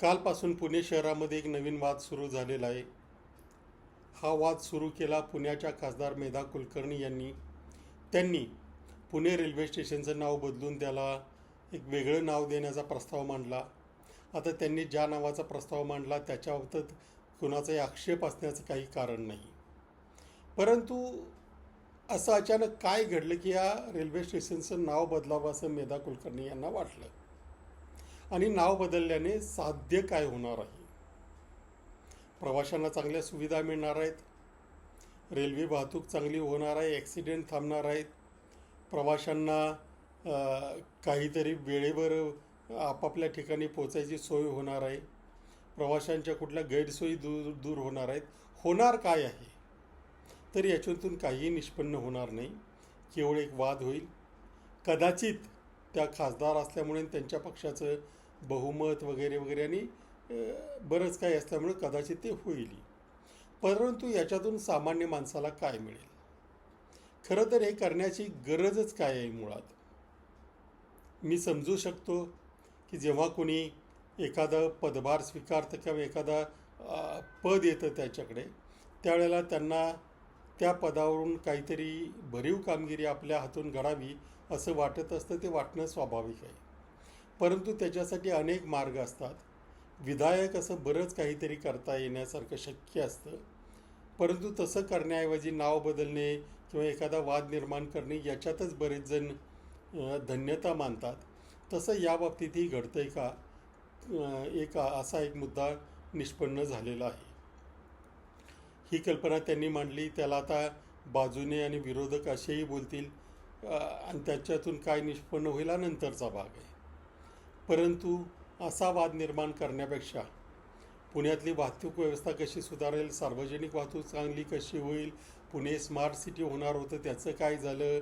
कालपासून पुणे शहरामध्ये एक नवीन वाद सुरू झालेला आहे. हा वाद सुरू केला पुण्याच्या खासदार मेधा कुलकर्णी यांनी. त्यांनी पुणे रेल्वे स्टेशनचं नाव बदलून त्याला एक वेगळं नाव देण्याचा प्रस्ताव मांडला. आता त्यांनी ज्या नावाचा प्रस्ताव मांडला त्याच्याबाबत कुणाचाही आक्षेप असण्याचं काही कारण नाही. परंतु असं अचानक काय घडलं की या रेल्वे स्टेशनचं नाव बदलावं असं मेधा कुलकर्णी यांना वाटलं? आणि नाव बदलल्याने साध्य काय होणार आहे? प्रवाशांना चांगल्या सुविधा मिळणार आहेत. रेल्वे वाहतूक चांगली होणार आहे ॲक्सिडेंट थांबणार आहेत. प्रवाशांना काहीतरी वेळेवर आपापल्या ठिकाणी पोचायची सोय होणार आहे. प्रवाशांच्या कुठल्या गैरसोयी दूर दूर होणार आहेत. होणार काय आहे? तर याच्यातून काहीही निष्पन्न होणार नाही. केवळ एक वाद होईल. कदाचित त्या खासदार असल्यामुळे त्यांच्या पक्षाचं बहुमत वगैरे वगैरे आणि बरंच काही असल्यामुळे कदाचित ते होईल. परंतु याच्यातून सामान्य माणसाला काय मिळेल? खरं तर हे करण्याची गरजच काय आहे मुळात? मी समजू शकतो की जेव्हा कोणी एखादं पदभार स्वीकारतं किंवा एखादा पद येतं त्याच्याकडे त्यावेळेला त्यांना त्या पदावरून काहीतरी भरीव कामगिरी आपल्या हातून घडावी असं वाटत असतं ते वाटणं स्वाभाविक आहे. परंतु त्याच्यासाठी अनेक मार्ग असतात. विधायक असं बरंच काहीतरी करता येण्यासारखं शक्य असतं. परंतु तसं करण्याऐवजी नाव बदलणे किंवा एखादा वाद निर्माण करणे याच्यातच बरेच जण धन्यता मानतात. तसं या बाबतीतही घडतं आहे का? एक असा एक मुद्दा निष्पन्न झालेला आहे. ही कल्पना त्यांनी मांडली त्याला आता बाजूने आणि विरोधक असेही बोलतील. आणि त्याच्यातून काय निष्पन्न होईल हा नंतरचा भाग आहे. परंतु असा वाद निर्माण करण्यापेक्षा पुण्यातली वाहतूक व्यवस्था कशी सुधारेल सार्वजनिक वाहतूक चांगली कशी होईल पुणे स्मार्ट सिटी होणार होतं त्याचं काय झालं?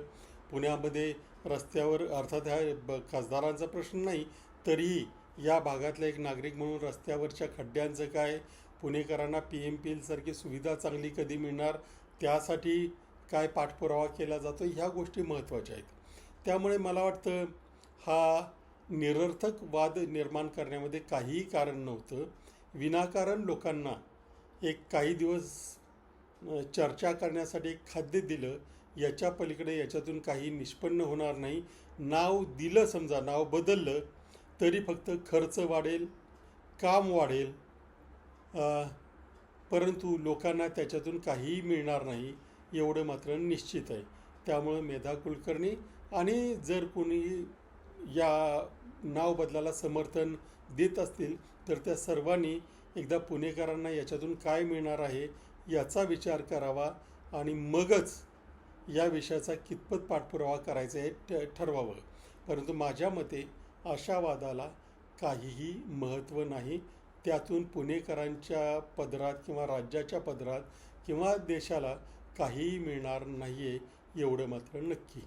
पुण्यामध्ये रस्त्यावर अर्थात ह्या ब- खासदारांचा प्रश्न नाही तरीही या भागातला एक नागरिक म्हणून रस्त्यावरच्या खड्ड्यांचं काय? पुणेकरांना पी एम पी एलसारखी सुविधा चांगली कधी मिळणार? त्यासाठी काय पाठपुरावा केला जातो? ह्या गोष्टी महत्त्वाच्या आहेत. त्यामुळे मला वाटतं हा निरर्थक वाद निर्माण करण्यामध्ये काहीही कारण नव्हतं. विनाकारण लोकांना एक काही दिवस चर्चा करण्यासाठी एक खाद्य दिलं याच्या पलीकडे याच्यातून काही निष्पन्न होणार नाही. नाव दिलं समजा नाव बदललं तरी फक्त खर्च वाढेल काम वाढेल परंतु लोकांना त्याच्यातून काहीही मिळणार नाही एवढं मात्र निश्चित आहे. त्यामुळं मेधा कुलकर्णी आणि जर कोणी या नाव बदलाला समर्थन देत असतील तर त्या सर्वांनी एकदा पुणेकरांना याच्यातून काय मिळणार आहे याचा विचार करावा आणि मगच या विषयाचा कितपत पाठपुरावा करायचा हे ठ ठरवावं. परंतु माझ्या मते अशा वादाला काहीही महत्त्व नाही. त्यातून पुणेकरांच्या पदरात किंवा राज्याच्या पदरात किंवा देशाला काहीही मिळणार नाही आहे एवढं मात्र नक्की.